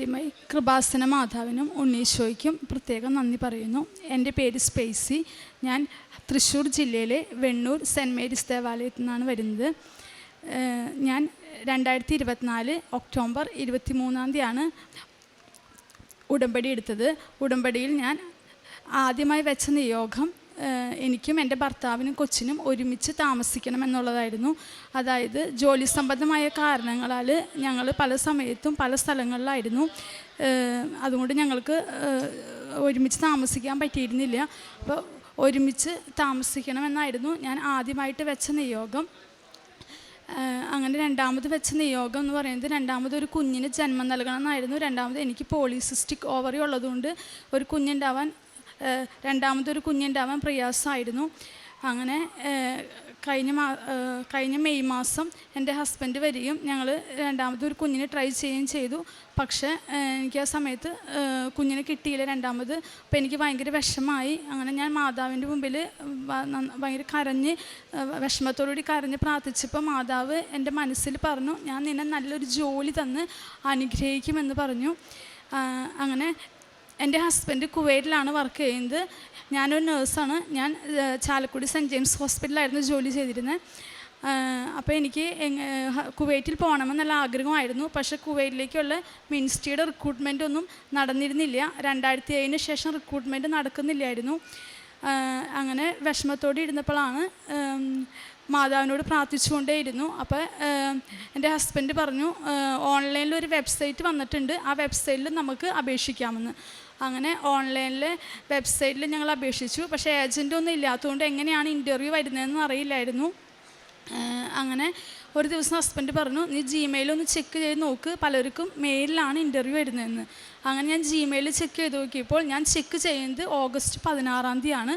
ആദ്യമായി കൃപാസന മാതാവിനും ഉണ്ണീശോയ്ക്കും പ്രത്യേകം നന്ദി പറയുന്നു. എന്റെ പേര് സ്പേസി. ഞാൻ തൃശ്ശൂർ ജില്ലയിലെ വെണ്ണൂർ സെന്റ് മേരീസ് ദേവാലയത്തിൽ നിന്നാണ് വരുന്നത്. ഞാൻ രണ്ടായിരത്തി ഇരുപത്തിനാല് ഒക്ടോബർ ഇരുപത്തി മൂന്നാം തീയതിയാണ് ഉടമ്പടി എടുത്തത്. ഉടമ്പടിയിൽ ഞാൻ ആദ്യമായി വെച്ച നിയോഗം എനിക്കും എന്റെ ഭർത്താവിനും കൊച്ചിനും ഒരുമിച്ച് താമസിക്കണം എന്നുള്ളതായിരുന്നു. അതായത് ജോലി സംബന്ധമായ കാരണങ്ങളാൽ ഞങ്ങൾ പല സമയത്തും പല സ്ഥലങ്ങളിലായിരുന്നു. അതുകൊണ്ട് ഞങ്ങൾക്ക് ഒരുമിച്ച് താമസിക്കാൻ പറ്റിയിരുന്നില്ല. അപ്പോൾ ഒരുമിച്ച് താമസിക്കണമെന്നായിരുന്നു ഞാൻ ആദ്യമായിട്ട് വെച്ച നിയോഗം. അങ്ങനെ രണ്ടാമത് വെച്ച നിയോഗം എന്ന് പറയുന്നത് രണ്ടാമത് ഒരു കുഞ്ഞിന് ജന്മം നൽകണം എന്നായിരുന്നു രണ്ടാമത് എനിക്ക് പോളിസിസ്റ്റിക് ഓവറി ഉള്ളതുകൊണ്ട് ഒരു കുഞ്ഞുണ്ടാവാൻ രണ്ടാമതൊരു കുഞ്ഞുണ്ടാവാൻ പ്രയാസമായിരുന്നു. അങ്ങനെ കഴിഞ്ഞ മാ കഴിഞ്ഞ മെയ് മാസം എന്റെ ഹസ്ബൻഡ് വരികയും ഞങ്ങൾ രണ്ടാമതൊരു കുഞ്ഞിനെ ട്രൈ ചെയ്യുകയും ചെയ്തു. പക്ഷേ എനിക്ക് ആ സമയത്ത് കുഞ്ഞിനെ കിട്ടിയില്ല രണ്ടാമത്. അപ്പോൾ എനിക്ക് ഭയങ്കര വിഷമായി അങ്ങനെ ഞാൻ മാതാവിന്റെ മുമ്പിൽ ഭയങ്കര കരഞ്ഞ് വിഷമത്തോടുകൂടി കരഞ്ഞ് പ്രാർത്ഥിച്ചപ്പോൾ മാതാവ് എന്റെ മനസ്സിൽ പറഞ്ഞു ഞാൻ നിന്നെ നല്ലൊരു ജോലി തന്ന് അനുഗ്രഹിക്കുമെന്ന് പറഞ്ഞു. അങ്ങനെ എന്റെ ഹസ്ബൻഡ് കുവൈറ്റിലാണ് വർക്ക് ചെയ്യുന്നത്. ഞാനൊരു നേഴ്സാണ് ഞാൻ ചാലക്കുടി സെന്റ് ജെയിംസ് ഹോസ്പിറ്റലിലായിരുന്നു ജോലി ചെയ്തിരുന്നത് അപ്പോൾ എനിക്ക് കുവൈറ്റിൽ പോകണമെന്നുള്ള ആഗ്രഹമായിരുന്നു. പക്ഷെ കുവൈറ്റിലേക്കുള്ള മിനിസ്ട്രിയുടെ റിക്രൂട്ട്മെന്റ് ഒന്നും നടന്നിരുന്നില്ല. രണ്ടായിരത്തി ഏഴിന് ശേഷം റിക്രൂട്ട്മെന്റ് നടക്കുന്നില്ലായിരുന്നു. അങ്ങനെ വിഷമത്തോടെ ഇരുന്നപ്പോഴാണ് മാതാവിനോട് പ്രാർത്ഥിച്ചുകൊണ്ടേയിരുന്നു. അപ്പോൾ എന്റെ ഹസ്ബൻഡ് പറഞ്ഞു ഓൺലൈനിൽ ഒരു വെബ്സൈറ്റ് വന്നിട്ടുണ്ട്. ആ വെബ്സൈറ്റിൽ നമുക്ക് അപേക്ഷിക്കാമെന്ന്. അങ്ങനെ ഓൺലൈനിൽ വെബ്സൈറ്റിൽ ഞങ്ങൾ അപേക്ഷിച്ചു. പക്ഷേ ഏജന്റ് ഒന്നും ഇല്ലാത്തതുകൊണ്ട് എങ്ങനെയാണ് ഇന്റർവ്യൂ വരുന്നതെന്ന് അറിയില്ലായിരുന്നു. അങ്ങനെ ഒരു ദിവസം ഹസ്ബൻഡ് പറഞ്ഞു നീ ജിമെയിൽ ഒന്ന് ചെക്ക് ചെയ്ത് നോക്ക്. പലർക്കും മെയിലിലാണ് ഇന്റർവ്യൂ വരുന്നതെന്ന്. അങ്ങനെ ഞാൻ ജിമെയിൽ ചെക്ക് ചെയ്ത് നോക്കിയപ്പോൾ ഞാൻ ചെക്ക് ചെയ്യുന്നത് ഓഗസ്റ്റ് പതിനാറാം തീയതിയാണ്.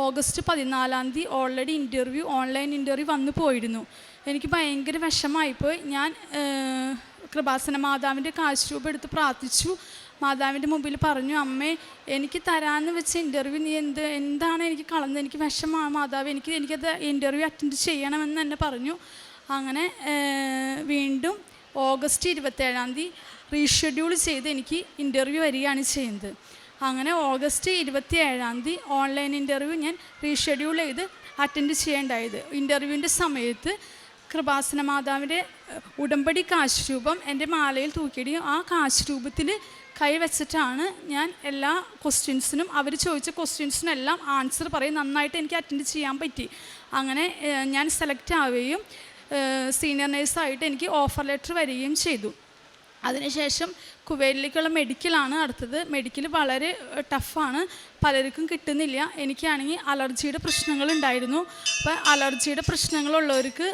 ഓഗസ്റ്റ് പതിനാലാം തീയതി ഓൾറെഡി ഇന്റർവ്യൂ ഓൺലൈൻ ഇന്റർവ്യൂ വന്നു പോയിരുന്നു. എനിക്ക് ഭയങ്കര വിഷമമായിപ്പോയി. ഞാൻ കൃപാസന മാതാവിന്റെ കാശ് രൂപ എടുത്ത് പ്രാർത്ഥിച്ചു. മാതാവിന്റെ മുമ്പിൽ പറഞ്ഞു അമ്മേ എനിക്ക് തരാമെന്ന് വെച്ച ഇന്റർവ്യൂ നീ എന്ത് എന്താണ് എനിക്ക് കളഞ്ഞത്? എനിക്ക് വിഷമാണ് മാതാവ് എനിക്ക് എനിക്കത് ഇന്റർവ്യൂ അറ്റൻഡ് ചെയ്യണമെന്ന് തന്നെ പറഞ്ഞു. അങ്ങനെ വീണ്ടും ഓഗസ്റ്റ് ഇരുപത്തേഴാം തീയതി റീഷെഡ്യൂൾ ചെയ്ത് എനിക്ക് ഇന്റർവ്യൂ വരികയാണ് ചെയ്യുന്നത്. അങ്ങനെ ഓഗസ്റ്റ് ഇരുപത്തി ഏഴാം തീയതി ഓൺലൈൻ ഇന്റർവ്യൂ ഞാൻ റീഷെഡ്യൂൾ ചെയ്ത് അറ്റൻഡ് ചെയ്യേണ്ടായത്. ഇന്റർവ്യൂവിന്റെ സമയത്ത് കൃപാസന മാതാവിന്റെ ഉടമ്പടി കാശ് രൂപം എന്റെ മാലയിൽ തൂക്കിയിടുകയും ആ കാശ് രൂപത്തിൽ കൈവച്ചിട്ടാണ് ഞാൻ എല്ലാ ക്വസ്റ്റ്യൻസിനും അവർ ചോദിച്ച ക്വസ്റ്റ്യൻസിനെല്ലാം ആൻസർ പറയും. നന്നായിട്ട് എനിക്ക് അറ്റൻഡ് ചെയ്യാൻ പറ്റി. അങ്ങനെ ഞാൻ സെലക്ട് ആവുകയും സീനിയർ നേഴ്സായിട്ട് എനിക്ക് ഓഫർ ലെറ്റർ വരികയും ചെയ്തു. അതിനുശേഷം കുവൈറ്റിലേക്കുള്ള മെഡിക്കലാണ് അടുത്തത്. മെഡിക്കൽ വളരെ ടഫാണ് പലർക്കും കിട്ടുന്നില്ല. എനിക്കാണെങ്കിൽ അലർജിയുടെ പ്രശ്നങ്ങളുണ്ടായിരുന്നു അപ്പോൾ അലർജിയുടെ പ്രശ്നങ്ങളുള്ളവർക്ക്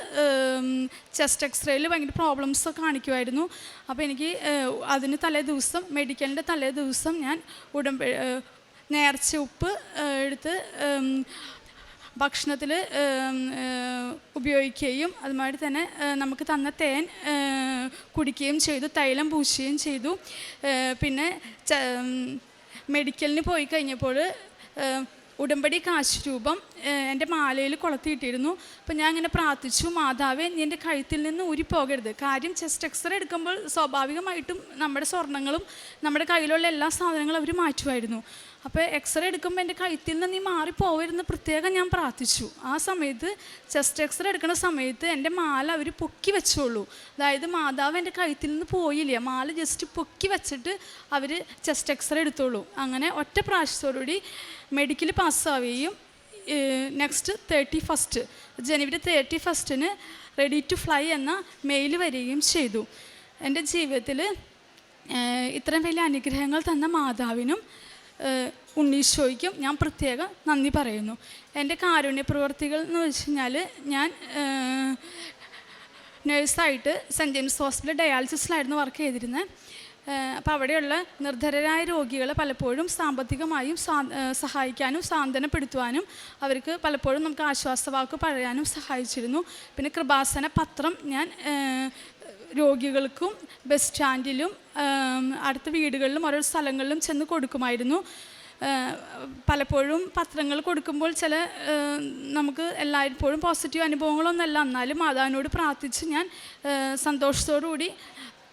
ചെസ്റ്റ് എക്സ്റേയിൽ ഭയങ്കര പ്രോബ്ലംസ് കാണിക്കുമായിരുന്നു. അപ്പോൾ എനിക്ക് അതിന് തലേ ദിവസം മെഡിക്കലിന്റെ തലേ ദിവസം ഞാൻ ഉടമ്പ നേർച്ച ഉപ്പ് എടുത്ത് ഭക്ഷണത്തിൽ ഉപയോഗിക്കുകയും അതുമാതിരി തന്നെ നമുക്ക് തന്ന തേൻ കുടിക്കുകയും ചെയ്തു തൈലം പൂശുകയും ചെയ്തു. പിന്നെ മെഡിക്കലിന് പോയി കഴിഞ്ഞപ്പോൾ ഉടമ്പടി കാശ് രൂപം എന്റെ മാലയിൽ കൊളത്തിയിട്ടിരുന്നു. അപ്പോൾ ഞാൻ ഇങ്ങനെ പ്രാർത്ഥിച്ചു മാതാവേ നീ എന്റെ കഴുത്തിൽ നിന്ന് ഊരിപ്പോകരുത് കാര്യം ചെസ്റ്റ് എക്സ്റേ എടുക്കുമ്പോൾ സ്വാഭാവികമായിട്ടും നമ്മുടെ സ്വർണങ്ങളും നമ്മുടെ കയ്യിലുള്ള എല്ലാ സാധനങ്ങളും അവർ മാറ്റുമായിരുന്നു. അപ്പോൾ എക്സ്റേ എടുക്കുമ്പോൾ എന്റെ കഴുത്തിൽ നിന്ന് നീ മാറിപ്പോവരുന്ന് പ്രത്യേകം ഞാൻ പ്രാർത്ഥിച്ചു. ആ സമയത്ത് ചെസ്റ്റ് എക്സ്റേ എടുക്കുന്ന സമയത്ത് എന്റെ മാല അവർ പൊക്കി വെച്ചോളൂ. അതായത് മാതാവ് എന്റെ കഴുത്തിൽ നിന്ന് പോയില്ല മാല ജസ്റ്റ് പൊക്കി വെച്ചിട്ട് അവർ ചെസ്റ്റ് എക്സ്റേ എടുത്തോളൂ. അങ്ങനെ ഒറ്റ പ്രാവശ്യത്തോടുകൂടി medical പാസ്സാവുകയും next thirty first January thirty ഫസ്റ്റിന് ready to fly എന്ന മെയിൽ വരികയും ചെയ്തു. എന്റെ ജീവിതത്തിൽ ഇത്രയും വലിയ അനുഗ്രഹങ്ങൾ തന്ന മാതാവിനും ഉണ്ണീശോയ്ക്കും ഞാൻ പ്രത്യേകം നന്ദി പറയുന്നു. എന്റെ കാരുണ്യ പ്രവർത്തികൾ എന്ന് വെച്ച് കഴിഞ്ഞാൽ ഞാൻ നേഴ്സായിട്ട് സെന്റ് ജെയിംസ് ഹോസ്പിറ്റൽ ഡയാലിസിസിലായിരുന്നു വർക്ക് ചെയ്തിരുന്നത് അപ്പോൾ അവിടെയുള്ള നിർധരരായ രോഗികളെ പലപ്പോഴും സാമ്പത്തികമായും സഹായിക്കാനും സാന്ത്വനപ്പെടുത്തുവാനും അവർക്ക് പലപ്പോഴും നമുക്ക് ആശ്വാസവാക്ക് പറയാനും സഹായിച്ചിരുന്നു. പിന്നെ കൃപാസന പത്രം ഞാൻ രോഗികൾക്കും ബസ് സ്റ്റാൻഡിലും അടുത്ത വീടുകളിലും ഓരോ സ്ഥലങ്ങളിലും ചെന്ന് കൊടുക്കുമായിരുന്നു. പലപ്പോഴും പത്രങ്ങൾ കൊടുക്കുമ്പോൾ ചില നമുക്ക് എല്ലായ്പ്പോഴും പോസിറ്റീവ് അനുഭവങ്ങളൊന്നുമല്ല എന്നാലും മാതാവിനോട് പ്രാർത്ഥിച്ച് ഞാൻ സന്തോഷത്തോടു കൂടി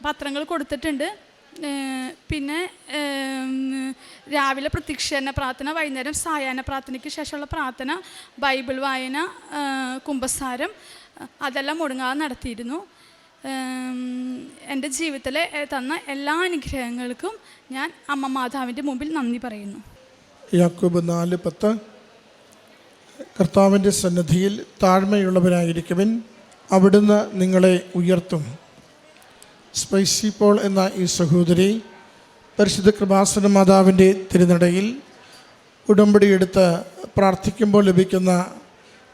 പത്രങ്ങൾ കൊടുത്തിട്ടുണ്ട്. പിന്നെ രാവിലെ പ്രത്യക്ഷേന പ്രാർത്ഥന വൈകുന്നേരം സായാഹ്ന പ്രാർത്ഥനയ്ക്ക് ശേഷമുള്ള പ്രാർത്ഥന ബൈബിൾ വായന കുംഭസാരം അതെല്ലാം മുടങ്ങാതെ നടത്തിയിരുന്നു. എന്റെ ജീവിതത്തിലെ തന്ന എല്ലാ അനുഗ്രഹങ്ങൾക്കും ഞാൻ അമ്മ മാതാവിന്റെ മുമ്പിൽ നന്ദി പറയുന്നു. യാക്കൂബ് നാല് പത്ത്. കർത്താവിന്റെ സന്നിധിയിൽ താഴ്മയുള്ളവരായിരിക്കുവിൻ അവിടുന്ന് നിങ്ങളെ ഉയർത്തും. സ്പൈസി പോൾ എന്ന ഈ സഹോദരി പരിശുദ്ധ കൃപാസന മാതാവിന്റെ തിരുനടയിൽ ഉടമ്പടിയെടുത്ത് പ്രാർത്ഥിക്കുമ്പോൾ ലഭിക്കുന്ന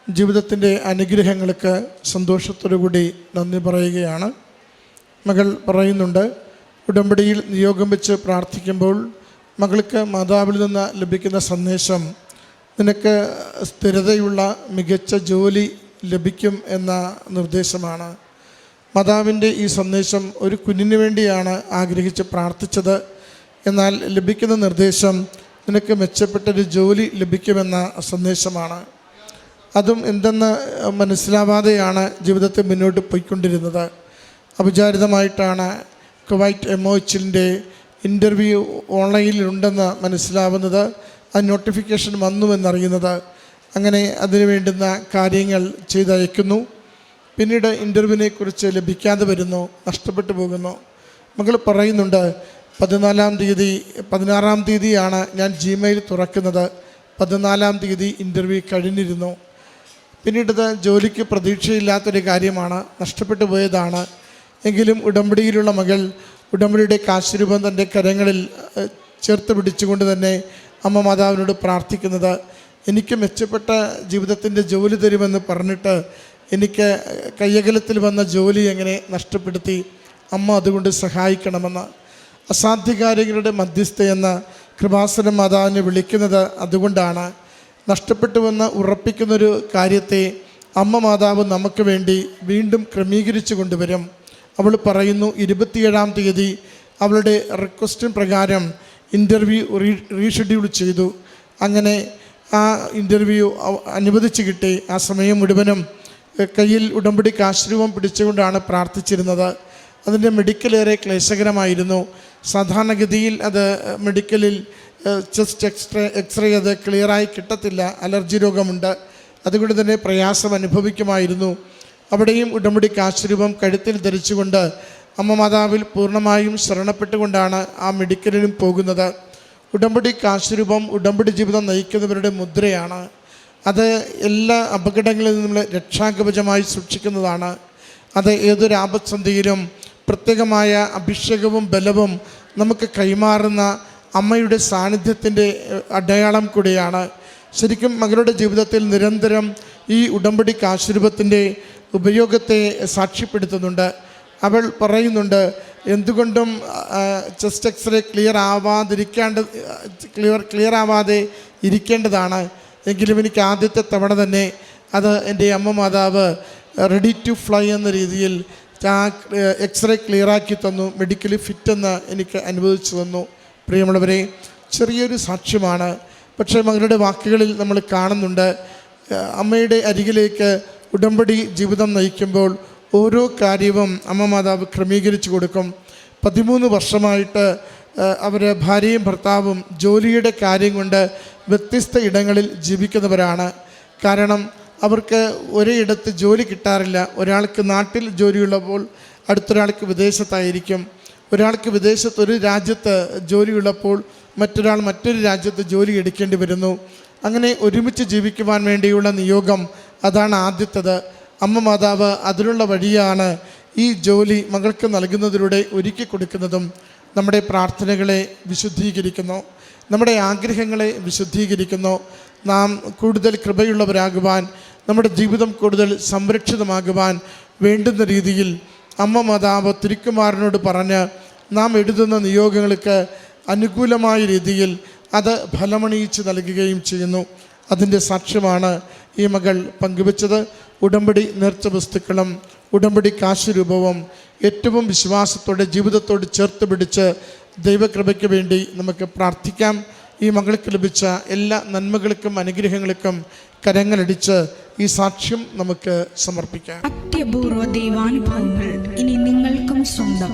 ജീവിതത്തിന്റെ അനുഗ്രഹങ്ങൾക്ക് സന്തോഷത്തോടു കൂടി നന്ദി പറയുകയാണ്. മകൾ പറയുന്നുണ്ട് ഉടമ്പടിയിൽ നിയോഗം വെച്ച് പ്രാർത്ഥിക്കുമ്പോൾ മകൾക്ക് മാതാവിൽ നിന്ന് ലഭിക്കുന്ന സന്ദേശം നിനക്ക് സ്ഥിരതയുള്ള മികച്ച ജോലി ലഭിക്കും എന്ന നിർദ്ദേശമാണ്. മാതാവിന്റെ ഈ സന്ദേശം ഒരു കുഞ്ഞിന് വേണ്ടിയാണ് ആഗ്രഹിച്ച് പ്രാർത്ഥിച്ചത്. എന്നാൽ ലഭിക്കുന്ന നിർദ്ദേശം നിനക്ക് മെച്ചപ്പെട്ടൊരു ജോലി ലഭിക്കുമെന്ന സന്ദേശമാണ്. അതും എന്തെന്ന് മനസ്സിലാവാതെയാണ് ജീവിതത്തെ മുന്നോട്ട് പോയിക്കൊണ്ടിരുന്നത്. അവിചാരിതമായിട്ടാണ് കുവൈറ്റ് എമോച്ചിലിന്റെ ഇന്റർവ്യൂ ഓൺലൈനിലുണ്ടെന്ന് മനസ്സിലാവുന്നത്. ആ നോട്ടിഫിക്കേഷൻ വന്നുവെന്നറിയുന്നത്. അങ്ങനെ അതിനു വേണ്ടുന്ന കാര്യങ്ങൾ ചെയ്തയക്കുന്നു. പിന്നീട് ഇന്റർവ്യൂവിനെ കുറിച്ച് ലഭിക്കാതെ വരുന്നു നഷ്ടപ്പെട്ടു പോകുന്നു. മകൾ പറയുന്നുണ്ട് പതിനാലാം തീയതി പതിനാറാം തീയതിയാണ് ഞാൻ ജിമെയിൽ തുറക്കുന്നത്. പതിനാലാം തീയതി ഇന്റർവ്യൂ കഴിഞ്ഞിരുന്നു. പിന്നീടത് ജോലിക്ക് പ്രതീക്ഷയില്ലാത്തൊരു കാര്യമാണ് നഷ്ടപ്പെട്ടു പോയതാണ്. എങ്കിലും ഉടമ്പടിയിലുള്ള മകൾ ഉടമ്പടിയുടെ കാശുരൂപം തന്റെ കരങ്ങളിൽ ചേർത്ത് പിടിച്ചുകൊണ്ട് തന്നെ അമ്മ മാതാവിനോട് പ്രാർത്ഥിക്കുന്നത് എനിക്ക് മെച്ചപ്പെട്ട ജീവിതത്തിന്റെ ജോലി തരുമെന്ന് പറഞ്ഞിട്ട് എനിക്ക് കയ്യകലത്തിൽ വന്ന ജോലി എങ്ങനെ നഷ്ടപ്പെടുത്തി അമ്മ അതുകൊണ്ട് സഹായിക്കണമെന്ന് അസാധ്യകാര്യങ്ങളുടെ മധ്യസ്ഥയെന്ന് കൃപാസന മാതാവിനെ വിളിക്കുന്നത് അതുകൊണ്ടാണ് നഷ്ടപ്പെട്ടുവെന്ന് ഉറപ്പിക്കുന്നൊരു കാര്യത്തെ അമ്മ മാതാവ് നമുക്ക് വേണ്ടി വീണ്ടും ക്രമീകരിച്ചു കൊണ്ടുവരും. അവൾ പറയുന്നു ഇരുപത്തിയേഴാം തീയതി അവളുടെ റിക്വസ്റ്റിൻ പ്രകാരം ഇന്റർവ്യൂ റീ റീഷെഡ്യൂൾ ചെയ്തു. അങ്ങനെ ആ ഇന്റർവ്യൂ അനുവദിച്ച് കിട്ടി. ആ സമയം മുഴുവനും കയ്യിൽ ഉടമ്പടി കാശ്രൂപം പിടിച്ചുകൊണ്ടാണ് പ്രാർത്ഥിച്ചിരുന്നത്. അതിന്റെ മെഡിക്കലേറെ ക്ലേശകരമായിരുന്നു. സാധാരണഗതിയിൽ അത് മെഡിക്കലിൽ ചെസ്റ്റ് എക്സ്റേ എക്സ്റേ അത് ക്ലിയറായി കിട്ടത്തില്ല. അലർജി രോഗമുണ്ട്. അതുകൊണ്ട് തന്നെ പ്രയാസം അനുഭവിക്കുമായിരുന്നു. അവിടെയും ഉടമ്പടി കാശ്രൂപം കഴുത്തിൽ ധരിച്ചുകൊണ്ട് അമ്മ മാതാവിൽ പൂർണമായും ശരണപ്പെട്ടുകൊണ്ടാണ് ആ മെഡിക്കലിലും പോകുന്നത്. ഉടമ്പടി കാശ്രൂപം ഉടമ്പടി ജീവിതം നയിക്കുന്നവരുടെ മുദ്രയാണ്. അത് എല്ലാ അപകടങ്ങളിൽ നിന്നും രക്ഷാകവചമായി സൂക്ഷിക്കുന്നതാണ്. അത് ഏതൊരു ആപത്സന്ധിയിലും പ്രത്യേകമായ അഭിഷേകവും ബലവും നമുക്ക് കൈമാറുന്ന അമ്മയുടെ സാന്നിധ്യത്തിന്റെ അടയാളം കൂടിയാണ്. ശരിക്കും മകളുടെ ജീവിതത്തിൽ നിരന്തരം ഈ ഉടമ്പടി കാശുരൂപത്തിന്റെ ഉപയോഗത്തെ സാക്ഷ്യപ്പെടുത്തുന്നുണ്ട്. അവൾ പറയുന്നുണ്ട് എന്തുകൊണ്ടും ചെസ്റ്റ് എക്സ്റേ ക്ലിയർ ആവാതിരിക്കേണ്ട ക്ലിയർ ക്ലിയർ ആവാതെ ഇരിക്കേണ്ടതാണ്. എങ്കിലും എനിക്ക് ആദ്യത്തെ തവണ തന്നെ അത് എന്റെ അമ്മ മാതാവ് റെഡി ടു ഫ്ലൈ എന്ന രീതിയിൽ എക്സ്റേ ക്ലിയറാക്കി തന്നു മെഡിക്കലി ഫിറ്റ് എന്ന് എനിക്ക് അനുവദിച്ചു തന്നു. പ്രിയമുള്ളവരെ ചെറിയൊരു സാക്ഷ്യമാണ്. പക്ഷേ മകളുടെ വാക്കുകളിൽ നമ്മൾ കാണുന്നുണ്ട് അമ്മയുടെ അരികിലേക്ക് ഉടമ്പടി ജീവിതം നയിക്കുമ്പോൾ ഓരോ കാര്യവും അമ്മ മാതാവ് ക്രമീകരിച്ചു കൊടുക്കും. പതിമൂന്ന് വർഷമായിട്ട് അവർ ഭാര്യയും ഭർത്താവും ജോലിയുടെ കാര്യം കൊണ്ട് വ്യത്യസ്ത ഇടങ്ങളിൽ ജീവിക്കുന്നവരാണ്. കാരണം അവർക്ക് ഒരേയിടത്ത് ജോലി കിട്ടാറില്ല. ഒരാൾക്ക് നാട്ടിൽ ജോലിയുള്ളപ്പോൾ അടുത്തൊരാൾക്ക് വിദേശത്തായിരിക്കും. ഒരാൾക്ക് വിദേശത്ത് ഒരു രാജ്യത്ത് ജോലിയുള്ളപ്പോൾ മറ്റൊരാൾ മറ്റൊരു രാജ്യത്ത് ജോലി എടുക്കേണ്ടി വരുന്നു. അങ്ങനെ ഒരുമിച്ച് ജീവിക്കുവാൻ വേണ്ടിയുള്ള നിയോഗം അതാണ് ആദ്യത്തത്. അമ്മ മാതാവ് അതിനുള്ള വഴിയാണ് ഈ ജോലി മകൾക്ക് നൽകുന്നതിലൂടെ ഒരുക്കി കൊടുക്കുന്നതും. നമ്മുടെ പ്രാർത്ഥനകളെ വിശുദ്ധീകരിക്കുന്നു. നമ്മുടെ ആഗ്രഹങ്ങളെ വിശുദ്ധീകരിക്കുന്നു. നാം കൂടുതൽ കൃപയുള്ളവരാകുവാൻ നമ്മുടെ ജീവിതം കൂടുതൽ സംരക്ഷിതമാകുവാൻ വേണ്ടുന്ന രീതിയിൽ അമ്മ മാതാവ് തിരുക്കുമാരനോട് പറഞ്ഞ് നാം എഴുതുന്ന നിയോഗങ്ങൾക്ക് അനുകൂലമായ രീതിയിൽ അത് ഫലമണിയിച്ച് നൽകുകയും ചെയ്യുന്നു. അതിന്റെ സാക്ഷ്യമാണ് ഈ മകൾ പങ്കുവച്ചത്. ഉടമ്പടി നേർച്ച വസ്തുക്കളും ഉടമ്പടി കാശുരൂപവും ഏറ്റവും വിശ്വാസത്തോടെ ജീവിതത്തോട് ചേർത്ത് പിടിച്ച് ദൈവകൃപയ്ക്ക് വേണ്ടി നമുക്ക് പ്രാർത്ഥിക്കാം. ഈ മകൾക്ക് ലഭിച്ച എല്ലാ നന്മകൾക്കും അനുഗ്രഹങ്ങൾക്കും കരങ്ങളടിച്ച് ഈ സാക്ഷ്യം നമുക്ക് സമർപ്പിക്കാം. അത്യപൂർവ ദൈവാനുഭവങ്ങൾ ഇനി നിങ്ങൾക്കും സ്വന്തം.